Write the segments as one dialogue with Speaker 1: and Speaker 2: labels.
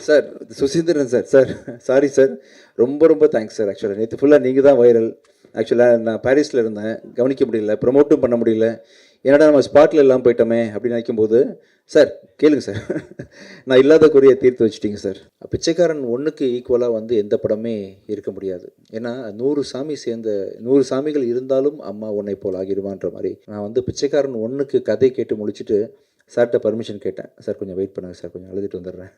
Speaker 1: Sir Suseenthiran sir. Sir sorry sir. ரொம்ப ரொம்ப thanks sir ஆக்சுவலாக நேற்று ஃபுல்லாக நீங்கள் தான் வைரல் ஆக்சுவலாக நான் பாரிஸில் இருந்தேன். கவனிக்க முடியல. ப்ரொமோட்டும் பண்ண முடியல. என்னடா நம்ம ஸ்பாட்டில் எல்லாம் போயிட்டோமே அப்படின்னு நினைக்கும்போது சார் கேளுங்க சார். நான் இல்லாத குறையை தீர்த்து வச்சிட்டீங்க சார். பிச்சைக்காரன் ஒன்றுக்கு ஈக்குவலாக வந்து எந்த படமே இருக்க முடியாது. ஏன்னா நூறு சாமி சேர்ந்த நூறு சாமிகள் இருந்தாலும் அம்மா உன்னை போல் ஆகிடுவான்ற மாதிரி. நான் வந்து பிச்சைக்காரன் ஒன்றுக்கு கதை கேட்டு முடிச்சுட்டு சார்கிட்ட பர்மிஷன் கேட்டேன். சார் கொஞ்சம் வெயிட் பண்ணுங்கள் சார். கொஞ்சம் எழுதிட்டு வந்துடுறேன்.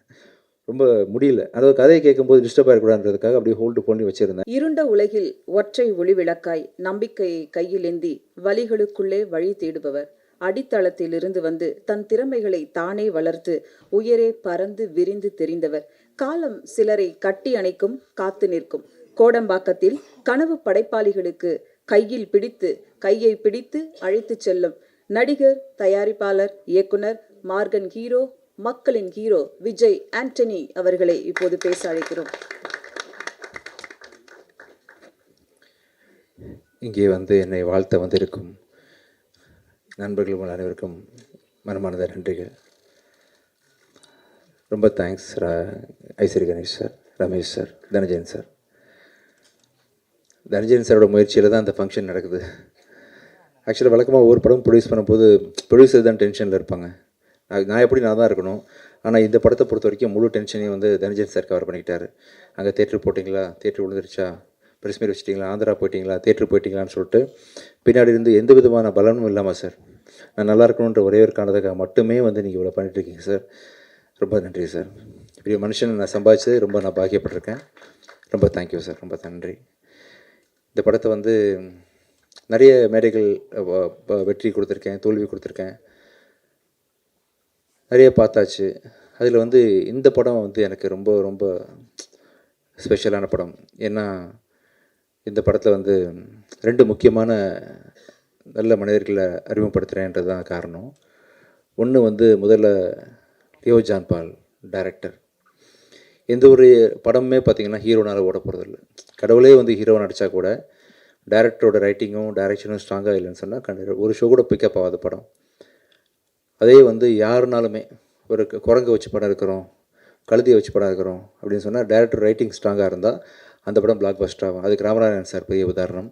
Speaker 1: ரொம்ப முடியல. அதாவது கதையை கேட்கும்போது டிஸ்டர்ப் ஆகிடக்கூடாதுன்றதுக்காக அப்படியே ஹோல்டு பண்ணி வச்சிருந்தேன்.
Speaker 2: இருண்ட உலகில் ஒற்றை ஒளிவிளக்காய் நம்பிக்கையை கையிலேந்தி வழிகளுக்குள்ளே வழி தேடுபவர். அடித்தளத்தில் இருந்து வந்து தன் திறமைகளை தானே வளர்த்து உயரே பறந்து விரிந்து தெரிந்தவர். காலம் சிலரை கட்டி அணைக்கும் காத்து நிற்கும். கோடம்பாக்கத்தில் கனவு படைப்பாளிகளுக்கு கையில் பிடித்து கையை பிடித்து அழைத்துச் செல்லும் நடிகர் தயாரிப்பாளர் இயக்குனர் மார்கன் ஹீரோ மக்களின் ஹீரோ விஜய் ஆண்டனி அவர்களை இப்போது பேச அழைக்கிறோம்.
Speaker 1: இங்கே வந்து என்னை வாழ்த்த வந்திருக்கும் நண்பர்கள் உங்கள் அனைவருக்கும் மனமானத நன்றிகள். ரொம்ப thanks Ishari Ganesh sir Ramesh sir Dhananjayan sir Dhananjayan சாரோட முயற்சியில் தான் அந்த ஃபங்க்ஷன் நடக்குது. ஆக்சுவலாக வழக்கமாக ஒவ்வொரு படம் ப்ரொடியூஸ் பண்ணும்போது ப்ரொடியூசர் தான் டென்ஷனில் இருப்பாங்க. நான் நான் எப்படி நான் தான் இருக்கணும். ஆனால் இந்த படத்தை பொறுத்த வரைக்கும் முழு டென்ஷனையும் வந்து தனஞ்சன் சார் கவர் பண்ணிக்கிட்டார். அங்கே தேட்டர் போட்டிங்களா? தேட்டர் விழுந்துருச்சா? பிரஸ் மீட் வச்சிட்டிங்களா? ஆந்திரா போயிட்டீங்களா? தேட்டர் போயிட்டீங்களான்னு சொல்லிட்டு பின்னாடி இருந்து எந்த விதமான பலனும் இல்லாமல் சார் நான் நல்லா இருக்கணுன்ற ஒரே ஒரு காரணத்துக்காக மட்டுமே வந்து நீங்கள் இவ்வளோ பண்ணிட்டுருக்கீங்க சார் ரொம்ப நன்றி சார் இப்படி மனுஷனை நான் சம்பாதிச்சது ரொம்ப நான் பாக்கியப்பட்டிருக்கேன். ரொம்ப தேங்க்யூ சார் ரொம்ப நன்றி. இந்த படத்தை வந்து நிறைய மேடைகள் வெற்றி கொடுத்துருக்கேன் தோல்வி கொடுத்துருக்கேன். நிறைய பார்த்தாச்சு. அதில் வந்து இந்த படம் வந்து எனக்கு ரொம்ப ரொம்ப ஸ்பெஷலான படம். ஏன்னா இந்த படத்தில் வந்து ரெண்டு முக்கியமான நல்ல மனிதர்களை அறிமுகப்படுத்துகிறேன்றது தான் காரணம். ஒன்று வந்து முதல்ல லியோ ஜான் பால் டைரக்டர் எந்த ஒரு படமுமே பார்த்திங்கன்னா ஹீரோனால் ஓட போகிறதில்ல கடவுளே வந்து ஹீரோ நடித்தா கூட டைரக்டரோட ரைட்டிங்கும் டைரக்ஷனும் ஸ்ட்ராங்காக இல்லைன்னு சொன்னால் கண்டிப்பாக ஒரு ஷோ கூட பிக்கப் ஆகாத படம். அதே வந்து யாருனாலுமே ஒரு குரங்கை குரங்கு வச்சு படம் இருக்கிறோம் கழுதியை வச்சு படம் இருக்கிறோம் அப்படின்னு சொன்னால் டேரக்டர் ரைட்டிங் ஸ்ட்ராங்காக இருந்தால் அந்த படம் பிளாக் பஸ்டர் ஆகும். அதுக்கு ராமநாராயணன் சார் பெரிய உதாரணம்.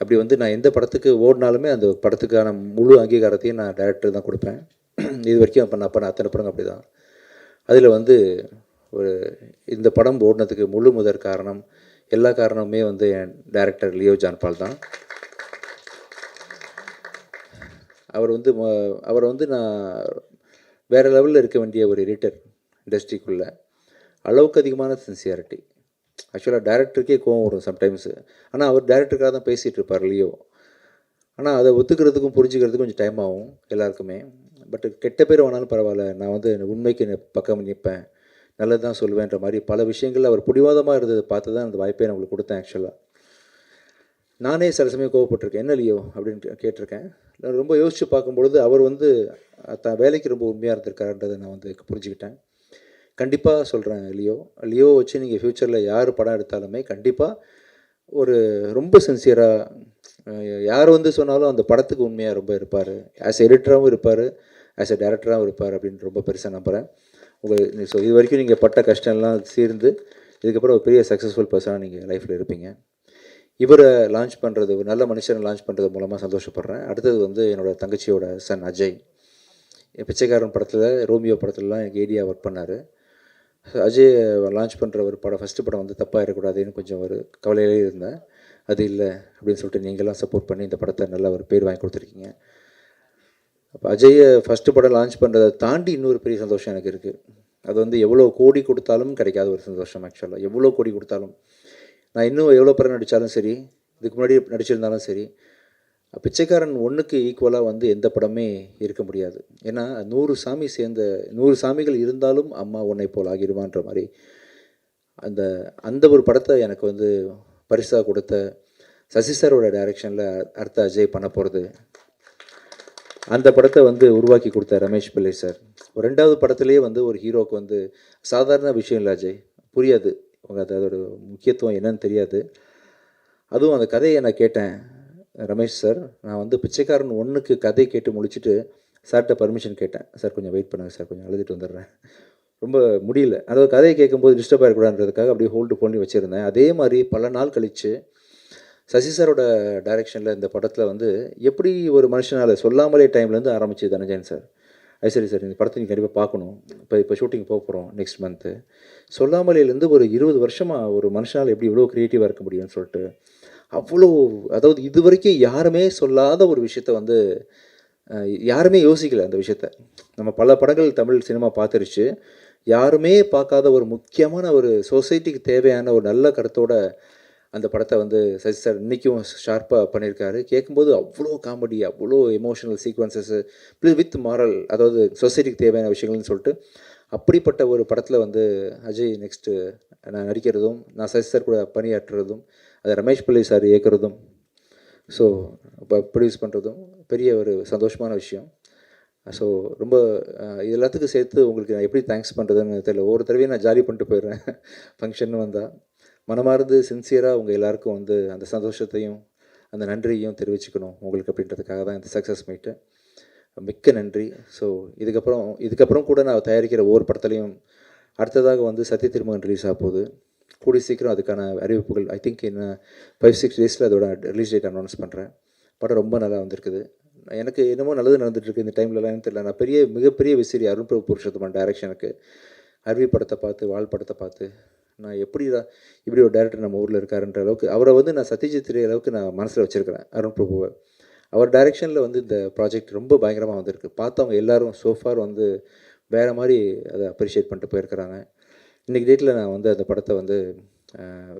Speaker 1: அப்படி வந்து நான் எந்த படத்துக்கு ஓடினாலுமே அந்த படத்துக்கான முழு அங்கீகாரத்தையும் நான் டேரக்டர் தான் கொடுப்பேன். இது வரைக்கும் அப்போ நான் பண்ண அத்தனை படங்கள் அப்படி தான் அதில் வந்து ஒரு இந்த படம் ஓடினதுக்கு முழு முதற் காரணம் எல்லா காரணமுமே வந்து என் டேரக்டர் லியோ ஜான்பால் தான். அவர் வந்து அவரை வந்து நான் வேறு லெவலில் இருக்க வேண்டிய ஒரு எடிட்டர் இண்டஸ்ட்ரிக்குள்ளே அளவுக்கு அதிகமான சின்சியாரிட்டி ஆக்சுவலாக டேரக்டருக்கே கோவம் வரும் சம்டைம்ஸு ஆனால் அவர் டேரக்டருக்காக தான் பேசிகிட்டு இருப்பார் லியோ ஆனால் அதை ஒத்துக்கிறதுக்கும் புரிஞ்சுக்கிறதுக்கும் கொஞ்சம் டைம் ஆகும் எல்லாருக்குமே. பட் கெட்ட பேர் வேணாலும் பரவாயில்ல. நான் வந்து உண்மைக்கு பக்கம் நிற்பேன். நல்லது தான் சொல்வேன்ற மாதிரி பல விஷயங்கள் அவர் பிடிவாதமாக இருந்ததை பார்த்து தான் அந்த வாய்ப்பை நான் உங்களுக்கு கொடுத்தேன் ஆக்சுவலாக நானே சில சமயம் கோவப்பட்டிருக்கேன். என்ன லியோ அப்படின்னு கேட்டிருக்கேன். நான் ரொம்ப யோசித்து பார்க்கும்பொழுது அவர் வந்து தான் வேலைக்கு ரொம்ப உண்மையாக இருந்திருக்காருன்றதை நான் வந்து புரிஞ்சுக்கிட்டேன். கண்டிப்பாக சொல்கிறேன் லியோ. லியோ வச்சு நீங்கள் ஃப்யூச்சரில் யார் படம் எடுத்தாலுமே கண்டிப்பாக ஒரு ரொம்ப சின்சியராக யார் வந்து சொன்னாலும் அந்த படத்துக்கு உண்மையாக ரொம்ப இருப்பார். ஆஸ் எடிட்டராகவும் இருப்பார். ஆஸ் எ டேரக்டராகவும் இருப்பார் அப்படின்னு ரொம்ப பெருசாக நம்புகிறேன் உங்கள் ஸோ இது வரைக்கும் நீங்கள் பட்ட கஷ்டம்லாம் சீர்ந்து இதுக்கப்புறம் ஒரு பெரிய சக்ஸஸ்ஃபுல் பர்சனாக நீங்கள் லைஃப்பில் இருப்பீங்க. இவரை லான்ச் பண்ணுறது ஒரு நல்ல மனுஷனை லான்ச் பண்ணுறது மூலமாக சந்தோஷப்படுறேன். அடுத்தது வந்து என்னோட தங்கச்சியோட சன் அஜய். பிச்சைக்காரன் படத்தில் ரோமியோ படத்துலலாம் எங்கள் ஏடியா ஒர்க் பண்ணார். அஜய் லான்ச் பண்ணுற ஒரு படம் ஃபஸ்ட்டு படம் வந்து தப்பாக இருக்கக்கூடாதுன்னு கொஞ்சம் ஒரு கவலையிலே இருந்தேன். அது இல்லை அப்படின்னு சொல்லிட்டு நீங்களாம் சப்போர்ட் பண்ணி இந்த படத்தை நல்ல ஒரு பேர் வாங்கி கொடுத்துருக்கீங்க. அப்போ அஜயை ஃபஸ்ட்டு படம் லான்ச் பண்ணுறதை தாண்டி இன்னொரு பெரிய சந்தோஷம் எனக்கு இருக்குது அது வந்து எவ்வளோ கோடி கொடுத்தாலும் கிடைக்காத ஒரு சந்தோஷம் ஆக்சுவலாக எவ்வளோ கோடி கொடுத்தாலும் நான் இன்னும் எவ்வளோ படம் நடித்தாலும் சரி இதுக்கு முன்னாடி நடிச்சிருந்தாலும் சரி பிச்சைக்காரன் ஒன்றுக்கு ஈக்குவலாக வந்து எந்த படமே இருக்க முடியாது. ஏன்னா நூறு சாமி சேர்ந்த நூறு சாமிகள் இருந்தாலும் அம்மா உன்னை போல் ஆகிடுவான்ற மாதிரி அந்த அந்த ஒரு படத்தை எனக்கு வந்து பரிசாக கொடுத்த சசி சாரோட டைரக்ஷனில் அடுத்த அஜய் பண்ண போகிறது அந்த படத்தை வந்து உருவாக்கி கொடுத்த ரமேஷ் பிள்ளை சார். ஒரு ரெண்டாவது படத்துலேயே வந்து ஒரு ஹீரோக்கு வந்து சாதாரண விஷயம் இல்லை அஜய். புரியாது. அவங்க அது அதோட முக்கியத்துவம் என்னன்னு தெரியாது. அதுவும் அந்த கதையை நான் கேட்டேன் ரமேஷ் சார். நான் வந்து பிச்சைக்காரன் ஒன்றுக்கு கதை கேட்டு முடிச்சுட்டு சார்கிட்ட பர்மிஷன் கேட்டேன். சார் கொஞ்சம் வெயிட் பண்ணுங்கள் சார். கொஞ்சம் அழுதுட்டு வந்துடுறேன். ரொம்ப முடியல. அதாவது கதையை கேட்கும்போது டிஸ்டர்ப் ஆகிடக்கூடாதுன்றதுக்காக அப்படியே ஹோல்டு பண்ணி வச்சுருந்தேன். அதே மாதிரி பல நாள் கழித்து சசி சாரோட டைரெக்ஷனில் இந்த படத்தில் வந்து எப்படி ஒரு மனுஷனால் சொல்லாமலே டைம்லேருந்து ஆரம்பிச்சு தனஞ்சயன் சார். அது சரி சார் இந்த படத்தை நீங்கள் கண்டிப்பாக பார்க்கணும். இப்போ இப்போ ஷூட்டிங் போக போகிறோம் நெக்ஸ்ட் மந்த்து சொல்லாமலையிலேருந்து ஒரு இருபது வருஷமாக ஒரு மனுஷனால் எப்படி இவ்வளோ க்ரியேட்டிவாக இருக்க முடியும்னு சொல்லிட்டு அவ்வளோ அதாவது இது வரைக்கும் யாருமே சொல்லாத ஒரு விஷயத்த வந்து யாருமே யோசிக்கல அந்த விஷயத்த. நம்ம பல படங்கள் தமிழ் சினிமா பார்த்துருச்சு. யாருமே பார்க்காத ஒரு முக்கியமான ஒரு சொசைட்டிக்கு தேவையான ஒரு நல்ல கருத்தோட அந்த படத்தை வந்து சசி சார் இன்றைக்கும் ஷார்ப்பாக பண்ணியிருக்காரு. கேட்கும்போது அவ்வளோ காமெடி அவ்வளோ emotional sequences plus with moral அதாவது சொசைட்டிக்கு தேவையான விஷயங்கள்னு சொல்லிட்டு அப்படிப்பட்ட ஒரு படத்தில் வந்து அஜய் நெக்ஸ்ட்டு நான் நடிக்கிறதும் நான் சசி சார் கூட பணியாற்றுறதும் அது ரமேஷ் பிள்ளை சார் இயக்குறதும் ஸோ இப்போ ப்ரொடியூஸ் பண்ணுறதும் பெரிய ஒரு சந்தோஷமான விஷயம். ஸோ ரொம்ப இது எல்லாத்துக்கும் சேர்த்து உங்களுக்கு நான் எப்படி தேங்க்ஸ் பண்ணுறதுன்னு தெரியல. ஒவ்வொரு தடவையும் நான் ஜாலி பண்ணிட்டு போயிடுறேன். ஃபங்க்ஷன் வந்தால் மனமார்ந்து சின்சியராக உங்கள் எல்லாருக்கும் வந்து அந்த சந்தோஷத்தையும் அந்த நன்றியையும் தெரிவிச்சுக்கணும் உங்களுக்கு அப்படின்றதுக்காக தான் இந்த சக்ஸஸ் மீட்டு மிக்க நன்றி. ஸோ இதுக்கப்புறம் இதுக்கப்புறம் கூட நான் தயாரிக்கிற ஒவ்வொரு படத்துலையும் அடுத்ததாக வந்து சத்திய திருமகன் ரிலீஸ் ஆக போகுது. கூடி சீக்கிரம் அதுக்கான அறிவிப்புகள் ஐ திங்க் இன்னும் ஃபைவ் சிக்ஸ் டேஸில் அதோட ரிலீஸ் டேட் அனௌன்ஸ் பண்ணுறேன் படம் ரொம்ப நல்லா வந்திருக்குது. எனக்கு என்னமோ நல்லது நடந்துகிட்ருக்கு இந்த டைம்லலாம் தெரியல. நான் பெரிய மிகப்பெரிய விசிறி அருண் பிரபு புருஷோத்தமன் டைரக்ஷனுக்கு அருவி படத்தை பார்த்து வாழ் படத்தை பார்த்து நான் எப்படி தான் இப்படி ஒரு டேரக்டர் நம்ம ஊரில் இருக்காருன்ற அளவுக்கு அவரை வந்து நான் சத்யஜித் ரே அளவுக்கு நான் மனசில் வச்சுருக்கிறேன். அருண் பிரபுவை. அவர் டைரெக்ஷனில் வந்து இந்த ப்ராஜெக்ட் ரொம்ப பயங்கரமாக வந்திருக்கு. பார்த்தவங்க எல்லாரும் சோஃபார் வந்து வேறு மாதிரி அதை அப்ரிஷியேட் பண்ணிட்டு போயிருக்கிறாங்க. இன்றைக்கி டேட்டில் நான் வந்து அந்த படத்தை வந்து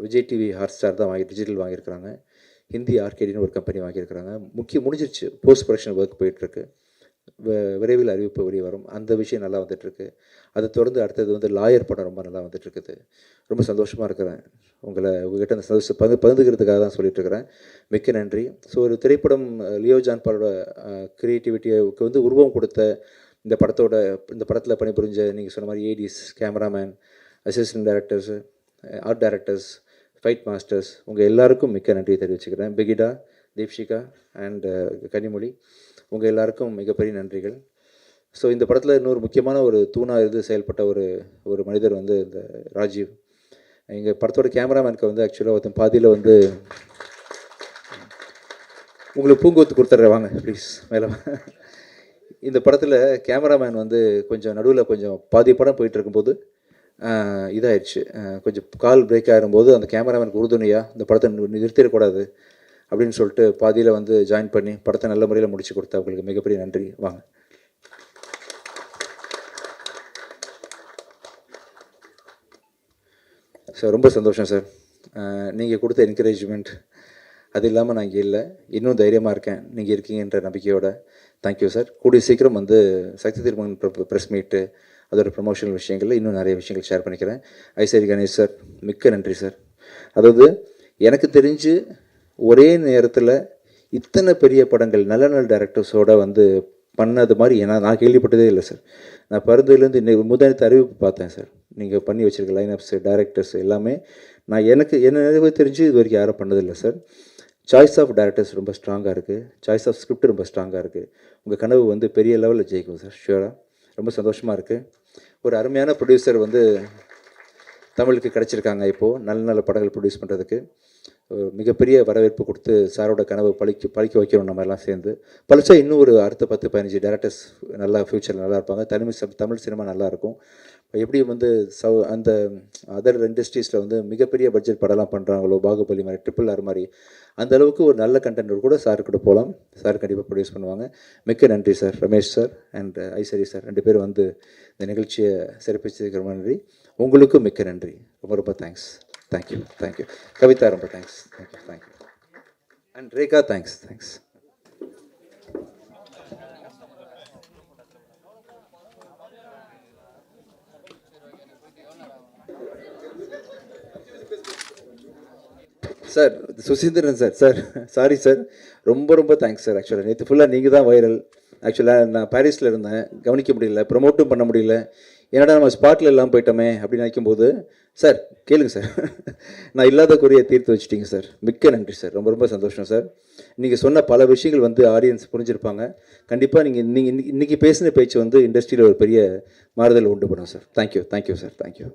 Speaker 1: விஜய் டிவி ஹாட் ஸ்டார் தான் வாங்கி டிஜிட்டல் வாங்கியிருக்கிறாங்க. ஹிந்தி ஆர்கேடின்னு ஒரு கம்பெனி வாங்கியிருக்கிறாங்க. முக்கிய முடிஞ்சிருச்சு. போஸ்ட் ப்ரொடக்ஷன் ஒர்க் போயிட்டுருக்கு விரைவில் அறிவிப்பு வெளியே வரும். அந்த விஷயம் நல்லா வந்துட்டுருக்கு. அதை தொடர்ந்து அடுத்தது வந்து லாயர் படம் ரொம்ப நல்லா வந்துட்டுருக்குது. ரொம்ப சந்தோஷமாக இருக்கிறேன். உங்களை உங்ககிட்ட அந்த சந்தோஷம் பகு பகிர்ந்துக்கிறதுக்காக தான் சொல்லிட்டுருக்கிறேன் மிக்க நன்றி. ஸோ ஒரு திரைப்படம் லியோ ஜான்பாலோட க்ரியேட்டிவிட்டிக்கு வந்து உருவம் கொடுத்த இந்த படத்தோட இந்த படத்தில் பணிபுரிஞ்ச நீங்கள் சொன்ன மாதிரி ADs cameraman assistant directors art directors fight masters உங்கள் எல்லாருக்கும் மிக்க நன்றி தெரிவிச்சுக்கிறேன். பிகிடா தீப்ஷிகா அண்ட் கனிமொழி. உங்கள் எல்லாருக்கும் மிகப்பெரிய நன்றிகள். ஸோ இந்த படத்தில் இன்னொரு முக்கியமான ஒரு தூணாக இருந்து செயல்பட்ட ஒரு ஒரு மனிதர் வந்து இந்த ராஜீவ். எங்கள் படத்தோட கேமராமேனுக்கு வந்து ஆக்சுவலாக ஒருத்தன் பாதியில் வந்து உங்களுக்கு பூங்கொத்து கொடுத்துட்றேன் வாங்க ப்ளீஸ் மேலே வாங்க. இந்த படத்தில் கேமராமேன் வந்து கொஞ்சம் நடுவில் கொஞ்சம் பாதி படம் போயிட்டு இருக்கும்போது இதாயிடுச்சு கொஞ்சம் கால் பிரேக் ஆகிடும்போது அந்த கேமராமேனுக்கு உறுதுணையாக இந்த படத்தை நிறுத்திடக்கூடாது. அப்படின்னு சொல்லிட்டு பாதியில் வந்து ஜாயின் பண்ணி படத்தை நல்ல முறையில் முடிச்சு கொடுத்த அவங்களுக்கு மிகப்பெரிய நன்றி. வாங்க. சார் ரொம்ப சந்தோஷம் சார். நீங்கள் கொடுத்த என்கரேஜ்மெண்ட் அது இல்லாமல் நான் இங்கே இல்லை. இன்னும் தைரியமாக இருக்கேன். நீங்கள் இருக்கீங்கன்ற நம்பிக்கையோட தேங்க்யூ சார். கூடிய சீக்கிரம் வந்து சக்தி திருமகன் ப்ரெஸ் மீட்டு அதோட ப்ரமோஷனல் விஷயங்களில் இன்னும் நிறைய விஷயங்கள் ஷேர் பண்ணிக்கிறேன். ஐசரி கணேஷ் சார் மிக்க நன்றி சார். அதாவது எனக்கு தெரிஞ்சு ஒரே நேரத்தில் இத்தனை பெரிய படங்கள் நல்ல நல்ல டேரக்டர்ஸோட வந்து பண்ணது மாதிரி ஏன்னா நான் கேள்விப்பட்டதே இல்லை சார் நான் பிறந்ததுலேருந்து இன்னைக்கு முதலத்து அறிவிப்பு பார்த்தேன் சார் நீங்கள் பண்ணி வச்சிருக்க லைனப்ஸ் டைரக்டர்ஸ் எல்லாமே நான் எனக்கு என்ன நினைவு தெரிஞ்சு இது வரைக்கும் யாரும் பண்ணதில்லை சார் சாய்ஸ் ஆஃப் டேரக்டர்ஸ் ரொம்ப ஸ்ட்ராங்காக இருக்குது சாய்ஸ் ஆஃப் ஸ்கிரிப்ட் ரொம்ப ஸ்ட்ராங்காக இருக்குது உங்கள் கனவு வந்து பெரிய லெவலில் ஜெயிக்கும் சார் ஷியூராக ரொம்ப சந்தோஷமாக இருக்குது ஒரு அருமையான ப்ரொடியூசர் வந்து தமிழுக்கு கிடச்சிருக்காங்க இப்போது நல்ல நல்ல படங்கள் ப்ரொடியூஸ் பண்ணுறதுக்கு மிகப்பெரிய வரவேற்பு கொடுத்து சாரோட கனவு பழிக்க பழிக்க வைக்கிறோம் நம்ம எல்லாம் சேர்ந்து. பழிச்சா இன்னும் ஒரு அடுத்த பத்து பதினஞ்சு டேரக்டர்ஸ் நல்லா ஃப்யூச்சரில் நல்லா இருப்பாங்க. தமிழ் தமிழ் சினிமா நல்லா இருக்கும். எப்படி வந்து சவு அந்த அதர் இண்டஸ்ட்ரீஸில் வந்து மிகப்பெரிய பட்ஜெட் படம்லாம் பண்ணுறாங்களோ பாகுபலி மாதிரி ட்ரிபிள் ஆர் மாதிரி அந்த அளவுக்கு ஒரு நல்ல கண்டென்ட் கூட சார் கூட போகலாம் சார் கண்டிப்பாக ப்ரொடியூஸ் பண்ணுவாங்க. மிக்க நன்றி sir. Ramesh sir and Ishari sir. ரெண்டு பேரும் வந்து இந்த நிகழ்ச்சியை சிறப்பிச்சதுக்கு ரொம்ப நன்றி. உங்களுக்கும் மிக்க நன்றி. ரொம்ப ரொம்ப thanks thank you thank you Kavitha ரொம்ப thanks thank you thank you and Rekha thanks thanks sir Suseenthiran sir sir sorry sir ரொம்ப ரொம்ப தேங்க்ஸ் சார் ஆக்சுவலாக நேற்று ஃபுல்லாக நீங்கள் தான் வைரல் ஆக்சுவலாக நான் பாரிஸில் இருந்தேன். கவனிக்க முடியல. ப்ரொமோட்டும் பண்ண முடியல. என்னடா நம்ம ஸ்பாட்டில் எல்லாம் போயிட்டோமே அப்படின்னு நினைக்கும்போது சார் கேளுங்க சார் நான் இல்லாத குறையை தீர்த்து வச்சிட்டீங்க சார் மிக்க நன்றி சார் ரொம்ப ரொம்ப சந்தோஷம் சார் நீங்கள் சொன்ன பல விஷயங்கள் வந்து ஆடியன்ஸ் புரிஞ்சிருப்பாங்க. கண்டிப்பாக நீங்கள் நீங்கள் இன்றைக்கி பேசின பேச்சு வந்து இண்டஸ்ட்ரியில் ஒரு பெரிய மாறுதல் உண்டு பண்ணும் sir thank you thank you sir thank you